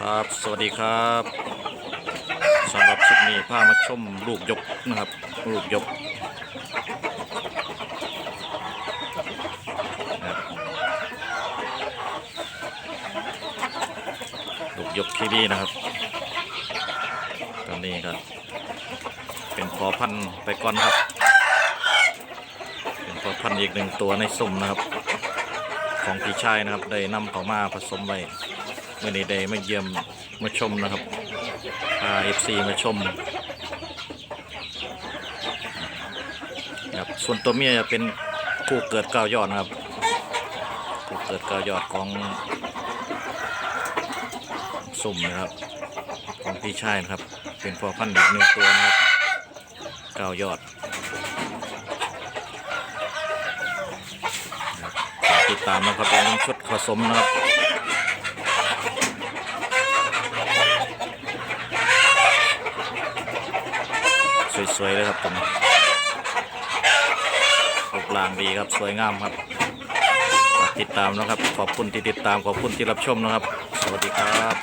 ครับ สวัสดีครับสำหรับคลิปนี้พามาชมลูกยกนะครับลูกยกนะครับลูกยกที่นี่นะครับตอนนี้ก็เป็นพอพันธุ์ไปก่อนครับ เป็นพอพันธุ์อีกหนึ่งตัวในสุ่มนะครับ ของพี่ชายนะครับได้นำเขามาผสมไว้ เมื่อนี้ได้มาเยี่ยมมาชมนะครับพาเอฟซีมาชมครับส่วนตัวเมียจะเป็นคู่เกิดเก้ายอดนะครับคู่เกิดเก้ายอดของสุ่มนะครับของพี่ชายนะครับ เป็นพ่อพันธุ์เด็กหนึ่งตัวนะครับเก้ายอดติดตามนะครับเป็นชุดผสมนะครับ สวยๆเลยครับผมรูปร่างดีครับสวยงามครับ ติดตามนะครับ ขอบคุณที่ติดตามขอบคุณที่รับชมนะครับ สวัสดีครับ